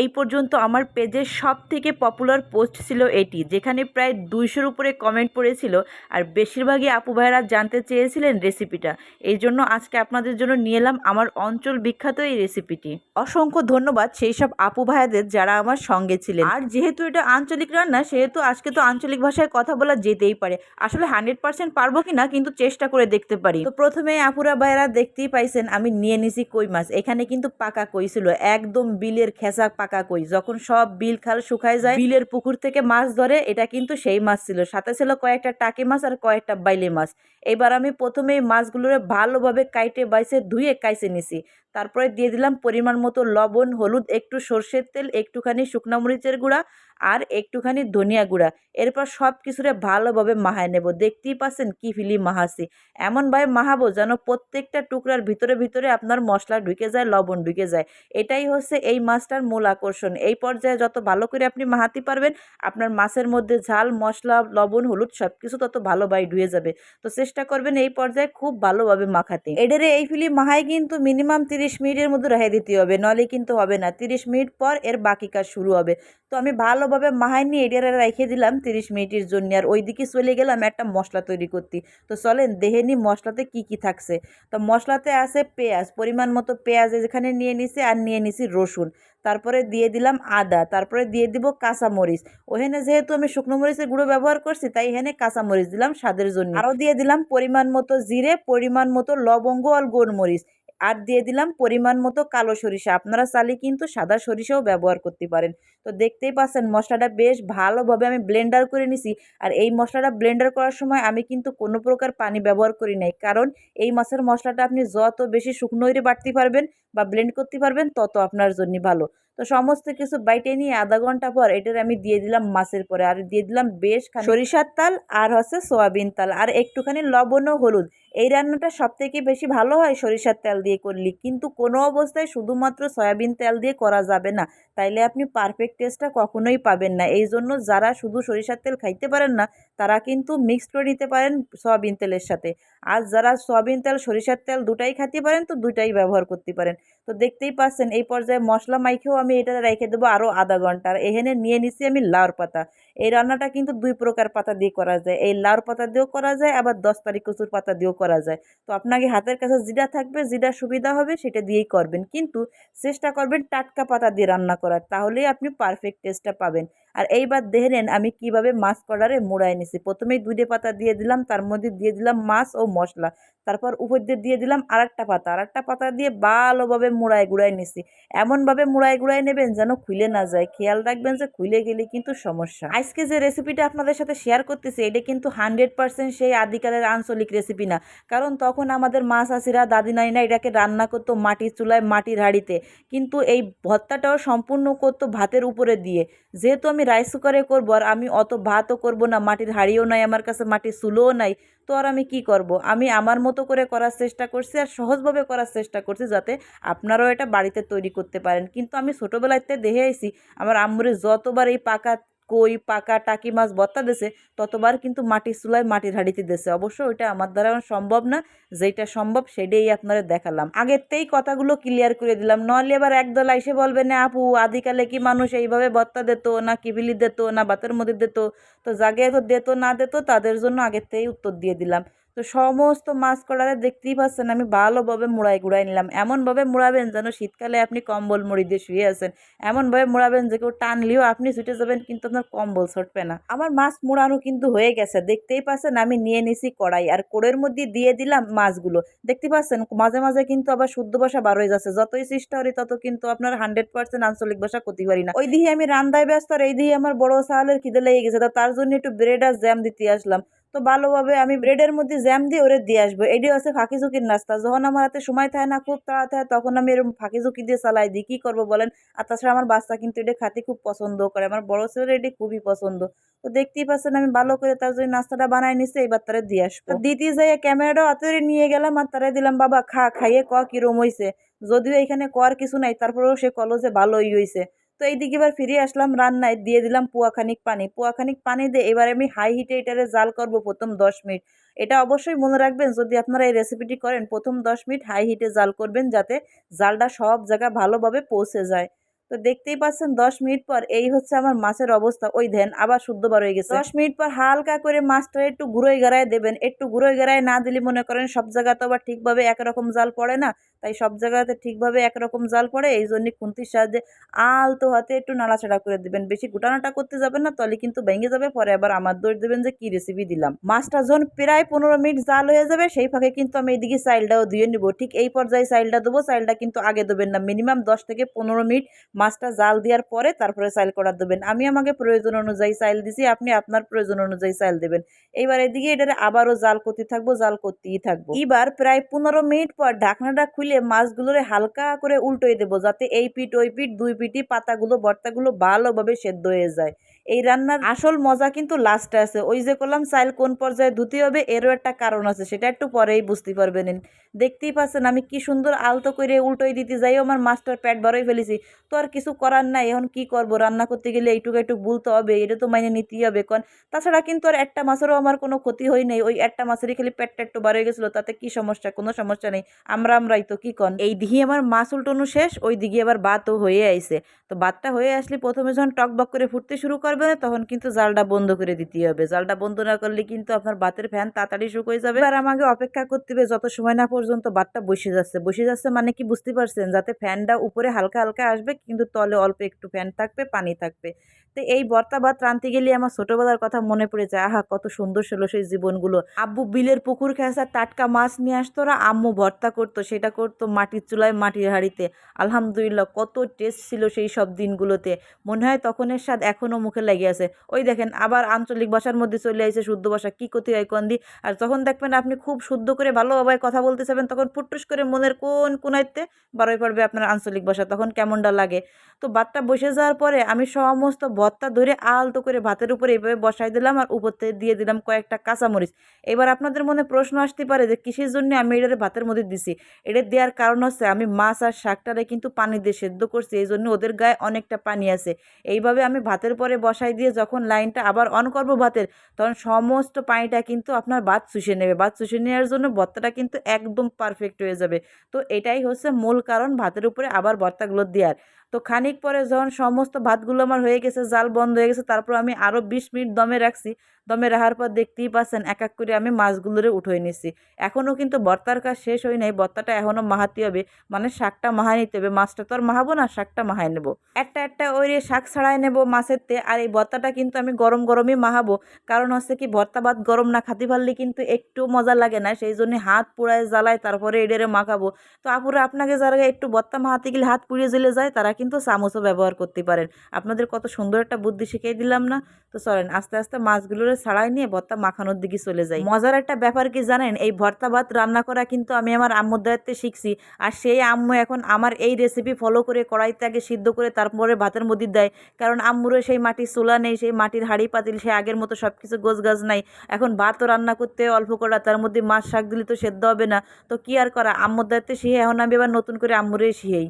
এই পর্যন্ত আমার পেজের সব থেকে পপুলার পোস্ট ছিল এটি, যেখানে প্রায় দুইশোর উপরে কমেন্ট পড়েছিল আর বেশিরভাগই আপু ভাইয়েরা জানতে চেয়েছিলেন রেসিপিটা এই জন্য আজকে আপনাদের জন্য নিয়ে এলাম আমার অঞ্চল বিখ্যাত এই রেসিপিটি অসংখ্য ধন্যবাদ সেই সব আপু ভাইয়াদের যারা আমার সঙ্গে ছিলেন। আর যেহেতু এটা আঞ্চলিক রান্না, সেহেতু আজকে তো আঞ্চলিক ভাষায় কথা বলা যেতেই পারে। আসলে হান্ড্রেড পার্সেন্ট পারব কি না কিন্তু চেষ্টা করে দেখতে পারি। তো প্রথমে আপুরা ভাইয়েরা দেখতেই পাইছেন, আমি নিয়ে নিছি কই মাছ। এখানে কিন্তু পাকা কই ছিল, একদম বিলের খেসা পাকা কই? যখন সব বিল খাল শুকায় যায়, বিলের পুকুর থেকে মাছ ধরে, এটা কিন্তু সেই মাছ ছিল। সাথে ছিল কয়েকটা টাকি মাছ আর কয়েকটা বাইলে মাছ। এবার আমি প্রথমে মাছগুলোরে ভালোভাবে কাইটে, বাইসে ধুয়ে কাইসে নিছি। তারপরে দিয়ে দিলাম পরিমাণ মতো লবণ, হলুদ, একটু সর্ষের তেল, একটুখানি শুকনা মরিচের গুঁড়া আর একটুখানি ধনিয়া গুঁড়া। এরপর সব কিছুরে ভালোভাবে মাহায় নেব। দেখতেই পাচ্ছেন কি ফিলি মাহাসি এমনভাবে মাহাবো যেন প্রত্যেকটা টুকরার ভিতরে ভিতরে আপনার মশলা ঢুকে যায়, লবণ ঢুকে যায়। এটাই হচ্ছে এই মাছটার মূল আকর্ষণ। এই পর্যায়ে যত ভালো করে আপনি মাহাতে পারবেন, আপনার মাছের মধ্যে ঝাল, মশলা, লবণ, হলুদ সব কিছু তত ভালোভাবে ধুয়ে যাবে। তো চেষ্টা করবেন এই পর্যায়ে খুব ভালোভাবে মাখাতে। এডেরে এই ফিলি মাহাই কিন্তু মিনিমাম তিরিশ মিনিটের মধ্যে রেখে দিতে হবে নলে কিন্তু হবে না। তিরিশ মিনিট পর এর বাকি কাজ শুরু হবে। তো আমি ভালোভাবে মাহাই নিয়ে এডেরে রেখে দিলাম তিরিশ মিনিটের জন্য। আর ওইদিকে চলে গেলাম একটা মশলা তৈরি করতে। তো চলেন দেখে নি মশলাতে কি কি থাকছে। তো মশলাতে আছে পেঁয়াজ, পরিমাণ মতো পেঁয়াজ যেখানে নিয়ে নিছি আর নিয়ে নিছি রসুন। তারপরে দিয়ে দিলাম আদা, তারপরে দিয়ে দিব কাঁচামরিচ। ওখানে যেহেতু আমি শুকনো মরিচের গুঁড়ো ব্যবহার করছি, তাই এখানে কাঁচামরিচ দিলাম স্বাদের জন্য। আরও দিয়ে দিলাম পরিমাণ মতো জিরে, পরিমাণ মতো লবঙ্গ আর গোলমরিচ। আর দিয়ে দিলাম পরিমাণ মতো কালো সরিষা। আপনারা চাইলে কিন্তু সাদা সরিষাও ব্যবহার করতে পারেন। তো দেখতেই পাচ্ছেন মশলাটা বেশ ভালোভাবে আমি ব্লেন্ডার করে নিছি। আর এই মশলাটা ব্লেন্ডার করার সময় আমি কিন্তু কোনো প্রকার পানি ব্যবহার করি নাই। কারণ এই মাছের মশলাটা আপনি যত বেশি শুকনো হয়ে বাটতে পারবেন বা ব্লেন্ড করতে পারবেন, তত আপনার জন্য ভালো। তো সমস্ত কিছু বাইটে নিয়ে আধা ঘণ্টা পর এটার আমি দিয়ে দিলাম মাছের পরে। আর দিয়ে দিলাম বেশ সরিষার তাল আর হচ্ছে সোয়াবিন তাল। আর একটুখানি লবণ ও হলুদ। এই রান্নাটা সব থেকে বেশি ভালো হয় সরিষার তেল দিয়ে করলে। কিন্তু কোনো অবস্থায় শুধুমাত্র সয়াবিন তেল দিয়ে করা যাবে না। তাইলে আপনি পারফেক্ট টেস্টটা কখনোই পাবেন না। এই জন্য যারা শুধু সরিষার তেল খাইতে পারেন না, তারা কিন্তু মিক্সড করে নিতে পারেন সয়াবিন তেলের সাথে। আর যারা সয়াবিন তেল, সরিষার তেল দুটাই খাইতে পারেন, তো দুটাই ব্যবহার করতে পারেন। তো দেখতেই পাচ্ছেন, এই পর্যায়ে মশলা মাইখেও আমি এটা রেখে দেবো আরও আধা ঘণ্টা। আর এখানে নিয়ে নিছি আমি লাউর পাতা। এই রান্নাটা কিন্তু দুই প্রকার পাতা দিয়ে করা যায়। এই লাউর পাতা দিয়েও করা যায়, আবার দশ তারিখ কচুর পাতা দিয়েও করা যায়। তো আপনাকে হাতের কাছে যেটা থাকবে যেটা সুবিধা হবে, সেটা দিয়েই করবেন। কিন্তু চেষ্টা করবেন টাটকা পাতা দিয়ে রান্না করার, তাহলেই আপনি পারফেক্ট টেস্টটা পাবেন। আর এইবার দেখে নেন আমি কীভাবে মাছ কড়ারে মোড়াই নিছি। প্রথমেই দুইটে পাতা দিয়ে দিলাম, তার মধ্যে দিয়ে দিলাম মাছ ও মশলা। তারপর উপর দিয়ে দিয়ে দিলাম আর একটা পাতা। আর একটা পাতা দিয়ে ভালোভাবে মোড়াই গুড়াই নিছি। এমনভাবে মুড়াই গুড়াই নেবেন যেন খুলে না যায়। খেয়াল রাখবেন যে খুলে গেলে কিন্তু সমস্যা। আজকে যে রেসিপিটা আপনাদের সাথে শেয়ার করতেছি, এটা কিন্তু হান্ড্রেড পার্সেন্ট সেই আদিকালের আঞ্চলিক রেসিপি না। কারণ তখন আমাদের মা চাষিরা দাদি নাইনা এটাকে রান্না করতো মাটির চুলায়, মাটির হাড়িতে। কিন্তু এই ভত্তাটাও সম্পূর্ণ করতো ভাতের উপরে দিয়ে। যেহেতু আমি রাইস কুকারে করব আর আমি অত ভাতও করব না, মাটির হাড়িও নাই, আমার কাছে মাটির সুলোও নাই, তো আর আমি কি করব? আমি আমার মতো করে করার চেষ্টা করছি আর সহজভাবে করার চেষ্টা করছি যাতে আপনারাও এটা বাড়িতে তৈরি করতে পারেন। কিন্তু আমি ছোটোবেলাতে দেখে আইছি, আমার আম্মুরে যতবার এই পাকা কই, পাকা টাকি মাছ বত্তা দেশে ততবার কিন্তু মাটির চুলায় মাটির হাঁড়িতে দেশে অবশ্য ওইটা আমার দ্বারা সম্ভব না যেটা সম্ভব সেটাই আপনারা দেখালাম। আগেরতেই কথাগুলো ক্লিয়ার করে দিলাম নলে এবার একদল এসে বলবে, না আপু, আদিকালে কি মানুষ এইভাবে বত্তা দিত, না কিবিলি দিত, না বাতের মধ্যে দিত? তো জাগে তো দিত, না দিত, তাদের জন্য আগের থেকেই উত্তর দিয়ে দিলাম। তো সমস্ত মাছ কড়ারে দেখতেই পাচ্ছেন আমি ভালোভাবে মুড়াই গুড়াই নিলাম। এমনভাবে মুড়াবেন যেন শীতকালে আপনি কম্বল মুড়ি দিয়ে শুয়ে আছেন। এমনভাবে মুড়াবেন যে কেউ টানলেও আপনি ছুটে যাবেন কিন্তু আপনার কম্বল ছটবে না। আমার মাছ মুড়ানো কিন্তু হয়ে গেছে। দেখতেই পাচ্ছেন আমি নিয়ে নিছি কড়াই আর কোড়ের মধ্যে দিয়ে দিলাম মাছগুলো। দেখতে পাচ্ছেন মাঝে মাঝে কিন্তু আবার শুদ্ধ ভাষা বার হয়ে যাচ্ছে। যতই চেষ্টা করি তত কিন্তু আপনার হান্ড্রেড পার্সেন্ট আঞ্চলিক ভাষা করতে পারি না। ওই দিকে আমি রান্দায় ব্যস্ত আর এই দিকে আমার বড় সাহালের খিদে লেগে গেছে। তো তার জন্য একটু ব্রেড আর জ্যাম দিতে আসলাম। তো ভালোভাবে আমি ব্রেডের মধ্যে জ্যাম দিয়ে ওরে দিয়ে আসব। এটি হচ্ছে ফাঁকি ঝুঁকির নাস্তা। যখন আমার হাতে সময় থাকে না, খুব তাড়া থাকে তখন আমি এরকম ফাঁকি ঝুঁকি দিয়ে চালাই দিই। কী করব বলেন? আর তাছাড়া আমার বাচ্চা কিন্তু এটা খাতে খুব পছন্দ করে। আমার বড় ছেলের এটি খুবই পছন্দ। তো দেখতেই পাচ্ছেন আমি ভালো করে তার জন্য নাস্তাটা বানাই নিছি, এবার তারা দিয়ে আসব। দিতে যাই ক্যামেরাটা হাতে নিয়ে গেলাম আর তারা দিলাম, বাবা, খা, খাইয়ে ক কিরম হয়েছে যদিও এখানে কর কিছু নাই, তারপরেও সে কলো যে ভালোই হয়েছে তো এইদিকে এবার ফিরে আসলাম রান্নায়, দিয়ে দিলাম পুয়াখানিক পানি। পুয়াখানিক পানি দিয়ে এবার আমি হাই হিটে এটারে জাল করব প্রথম দশ মিনিট। এটা অবশ্যই মনে রাখবেন, যদি আপনারা এই রেসিপিটি করেন, প্রথম দশ মিনিট হাই হিটে জাল করবেন যাতে জালটা সব জায়গায় ভালোভাবে পৌঁছে যায়। তো দেখতেই পাচ্ছেন দশ মিনিট পর এই হচ্ছে আমার মাছের অবস্থা। ওই ধ্যান আবার শুদ্ধ বার হয়ে গেছে। দশ মিনিট পর হালকা করে মাছটা একটু গুঁড়োই গাড়ায় দেবেন। একটু গুঁড়োই গাড়ায় না দিলে মনে করেন সব জায়গা তো আবার ঠিকভাবে একরকম জাল পড়ে না, তাই সব জায়গাতে ঠিকভাবে একরকম জাল পড়ে, এই জন্য খুন্তির সাহায্যে আলতো হাতে একটু নাড়াচাড়া করে দিবেন। বেশি গুটানাটা করতে যাবেন না তাহলে কিন্তু ভেঙে যাবে, পরে আবার আমার দোষ দেবেন যে কি রেসিপি দিলাম। মাছটা যখন প্রায় পনেরো মিনিট জাল হয়ে যাবে, সেই ফাঁকে কিন্তু আমি এইদিকে চাইলটাও ধুয়ে নিব। ঠিক এই পর্যায়ে চাইলটা দেবো, চাইলটা কিন্তু আগে দেবেন না। মিনিমাম দশ থেকে পনেরো মিনিট মাছটা জাল দেওয়ার পরে তারপরে সাইল করা দেবেন। আমি আমাকে প্রয়োজন অনুযায়ী সাইল দিছি, আপনি আপনার প্রয়োজন অনুযায়ী সাইল দেবেন। এইবার এদিকে এটারে আবারও জাল করতে থাকব, জাল করতেই থাকব। এবার প্রায় পনেরো মিনিট পর ঢাকনাটা খুলে মাছগুলোরে হালকা করে উল্টোই দেবো, যাতে এই পিঠ, ওই পিঠ, দুই পিঠি পাতাগুলো ভর্তাগুলো ভালোভাবে সেদ্ধ হয়ে যায়। এই রান্নার আসল মজা কিন্তু লাস্টে আছে। ওই যে করলাম, চাইল কোন পর্যায়ে ধুতে হবে এরও একটা কারণ আছে, সেটা একটু পরেই বুঝতে পারবেন। দেখতেই পাচ্ছেন আমি কি সুন্দর আলতো করে উল্টোই দিতে যাইও, আমার মাছটার পেট বড়ই ফেলেছি। তো আর কিছু করার নাই, এখন কি করব? রান্না করতে গেলে এইটুকু একটু বলতে হবে, এটা তো মাইনে নিতেই হবে কারণ তাছাড়া কিন্তু আর একটা মাছেরও আমার কোনো ক্ষতি হয় নাই, ওই একটা মাছেরই খালি পেটটা একটু বার হয়ে গেছিল, তাতে কি সমস্যা? কোনো সমস্যা নেই, আমরা আমরাই তো, কি কন? এই দিকে আমার মাছ উল্টানো শেষ, ওই দিকে আবার ভাতও হয়ে আইছে। তো ভাতটা হয়ে আসলে প্রথমে যখন টক বক করে ফুটতে শুরু করবে না, তখন কিন্তু জালটা বন্ধ করে দিতে হবে। জালটা বন্ধ না করলে কিন্তু আপনার বাতের ফ্যান তাড়াতাড়ি শুকিয়ে যাবে। আর আমাকে অপেক্ষা করতে হবে যত সময় না পর্যন্ত বাতটা বসে যাচ্ছে। বসে যাচ্ছে মানে কি বুঝতে পারছেন? যাতে ফ্যানটা উপরে হালকা হালকা আসবে, কিন্তু তলে অল্প একটু ফ্যান থাকবে, পানি থাকবে। তো এই ভর্তা ভাত রাঁধতে গেলে আমার ছোটবেলার কথা মনে পড়ে যায়। আহা, কত সুন্দর ছিল সেই জীবনগুলো। আব্বু বিলের পুকুর খেসা টাটকা মাছ নিয়ে আসতো ওরা, আম্মু ভর্তা করতো, সেটা করতো মাটির চুলায়, মাটির হাঁড়িতে। আলহামদুলিল্লাহ, কত টেস্ট ছিল সেই সব দিনগুলোতে। মনে হয় তখনের স্বাদ এখনও মুখে লেগে আছে। ওই দেখেন, আবার আঞ্চলিক ভাষার মধ্যে চলে আসে শুদ্ধ ভাষা, কী করতে হয় কন্দি আর যখন দেখবেন আপনি খুব শুদ্ধ করে ভালোভাবে কথা বলতে চাবেন তখন ফুটুস করে মনের কোন কোনাইতে বারোই পড়বে আপনার আঞ্চলিক ভাষা, তখন কেমনটা লাগে? তো ভাতটা বসে যাওয়ার পরে আমি সমস্ত ভর্তা ধরে আলতো করে ভাতের উপরে এইভাবে বসাই দিলাম আর উপর থেকে দিয়ে দিলাম কয়েকটা কাঁচামরিচ। এবার আপনাদের মনে প্রশ্ন আসতে পারে যে কিসের জন্য আমি এটারে ভাতের মধ্যে দিছি? এটা দেওয়ার কারণ হচ্ছে আমি মাছ আর শাকটারে কিন্তু পানি দিয়ে সেদ্ধ করছি এই জন্য ওদের গায়ে অনেকটা পানি আছে। এইভাবে আমি ভাতের পরে বসাই দিয়ে যখন লাইনটা আবার অন করব ভাতের, তখন সমস্ত পানিটা কিন্তু আপনার ভাত শুষে নেবে। ভাত শুষে নেওয়ার জন্য ভর্তাটা কিন্তু একদম পারফেক্ট হয়ে যাবে। তো এটাই হচ্ছে মূল কারণ ভাতের উপরে আবার ভর্তাগুলো দেওয়ার। তো খানিক পরে যখন সমস্ত ভাতগুলো আমার হয়ে গেছে জাল বন্ধ হয়ে গেছে তারপর আমি আরও বিশ মিনিট দমে রাখছি। দমে রাখার পর দেখতেই পাচ্ছেন এক এক করে আমি মাছগুলোরে উঠে নিছি। এখনও কিন্তু বর্তার কাজ শেষ হয় নাই, বর্তাটা এখনও মাহাতে হবে। মানে শাকটা মাহাই নিতে হবে, মাছটা তো আর মাহাবো না, শাকটা মাহাই নেব। একটা একটা ওই শাক ছাড়াই নেব মাছের তে, আর এই ভর্তাটা কিন্তু আমি গরম গরমই মাহাবো। কারণ হচ্ছে কি ভর্তা ভাত গরম না খাতে পারলে কিন্তু একটু মজা লাগে না, সেই জন্য হাত পুড়ায় জ্বালায় তারপরে এডেরে মাখাবো। তো আপুরা, আপনাকে যারা একটু ভর্তা মাহাতে গেলে হাত পুড়িয়ে জ্বলে যায়, তারা কিন্তু চামচও ব্যবহার করতে পারেন। আপনাদের কত সুন্দর একটা বুদ্ধি শিখিয়ে দিলাম না? তো চলেন, আস্তে আস্তে মাছগুলোরে ছাড়াই নিয়ে ভর্তা মাখানোর দিকে চলে যাই। মজার একটা ব্যাপার কি জানেন? এই ভর্তা ভাত রান্না করা কিন্তু আমি আমার আম্মুর দায়িত্বে শিখছি। আর সেই আম্মু এখন আমার এই রেসিপি ফলো করে, কড়াইতে আগে সিদ্ধ করে, তারপরে ভাতের মধ্যে দেয়। কারণ আম্মুরও সেই মাটির চুলা নেই, সেই মাটির হাড়ি পাতিল, সে আগের মতো সব কিছু গোছ গাছ নাই। এখন ভাতও রান্না করতে অল্প করা তার মধ্যে মাছ, শাক দিলে তো সেদ্ধ হবে না। তো কি আর করা? আম্মুর দায়িত্বে শিখে এখন আমি এবার নতুন করে আম্মুরে শিখেই।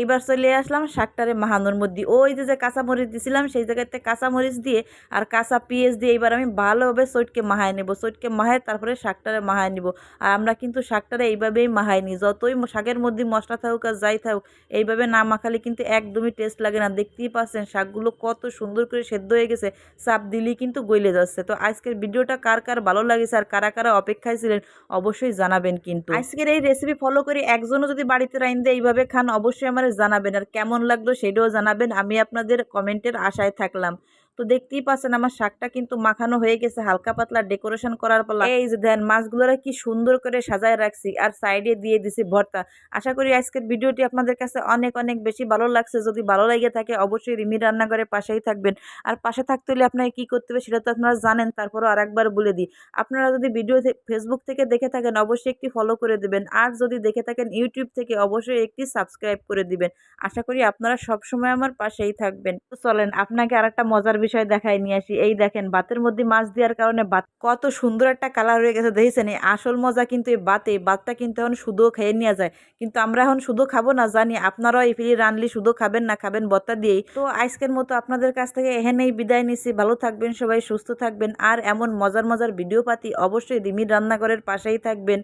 এইবার চলে আসলাম শাকটারে মাহানোর মধ্যে। ওই যে যে কাঁচামরিচ দিছিলাম, সেই জায়গাতে কাঁচামরিচ দিয়ে আর কাঁচা পেঁয়াজ দিয়ে এইবার আমি ভালোভাবে সইটকে মাহায় নেব। সইটকে মাহায় তারপরে শাকটারে মাহায় নেব। আর আমরা কিন্তু শাকটারে এইভাবেই মাহাই নিই যতই শাকের মধ্যে মশলা থাকুক আর যাই থাকুক, এইভাবে না মাখালে কিন্তু একদমই টেস্ট লাগে না। দেখতেই পাচ্ছেন শাকগুলো কত সুন্দর করে সেদ্ধ হয়ে গেছে, চাপ দিলেই কিন্তু গইলে যাচ্ছে। তো আজকের ভিডিওটা কার কার ভালো লাগেছে আর কারা কারা অপেক্ষায় ছিলেন, অবশ্যই জানাবেন কিন্তু। আজকের এই রেসিপি ফলো করে একজনও যদি বাড়িতে রাইন দিয়ে এইভাবে খান, অবশ্যই আমার জানাবেন আর কেমন লাগল সেটাও জানাবেন। আমি আপনাদের কমেন্টের আশায় থাকলাম। তো দেখতেই পাচ্ছেন আমার শাকটা কিন্তু মাখানো হয়ে গেছে, হালকা পাতলা ডেকোরেশন করার পর এই যে দেন মাছগুলোরা কি সুন্দর করে সাজায় রাখছি আর সাইডে দিয়ে দিছি ভর্তা। আশা করি আজকের ভিডিওটি আপনাদের কাছে অনেক অনেক বেশি ভালো লাগছে। যদি ভালো লাগে থাকে অবশ্যই রিমি রান্নাঘরের পাশেই থাকবেন। আর পাশে থাকতে হলে আপনাকে কী করতে হবে সেটা তো আপনারা জানেন, তারপরও আরেকবার বলে দিই। আপনারা যদি ভিডিও ফেসবুক থেকে দেখে থাকেন অবশ্যই একটি ফলো করে দেবেন। আর যদি দেখে থাকেন ইউটিউব থেকে অবশ্যই একটি সাবস্ক্রাইব করে দিবেন। আশা করি আপনারা সবসময় আমার পাশেই থাকবেন। তো চলেন, আপনাকে আর একটা মজার বিষয় দেখাই নিয়ে আসি। এই দেখেন, বাতের মধ্যে মাছ দেওয়ার কারণে বাত কত সুন্দর একটা কালার হয়ে গেছে, দেখেছেন? এই আসল মজা কিন্তু এই বাতে বাতটা কিন্তু এখন শুধু খেয়ে নেওয়া যায়। কিন্তু আমরা এখন শুধু খাব না, জানি আপনারাও এই ফিরি রানলি শুধু খাবেন না খাবেন বত্তা দিয়েই। তো আজকের মতো আপনাদের কাছ থেকে এখানেই বিদায় নিচ্ছি। ভালো থাকবেন সবাই, সুস্থ থাকবেন। আর এমন মজার মজার ভিডিও পাতি অবশ্যই রিমির রান্নাঘরের পাশেই থাকবেন।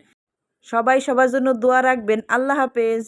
সবাই সবার জন্য দোয়া রাখবেন। আল্লাহ হাফেজ।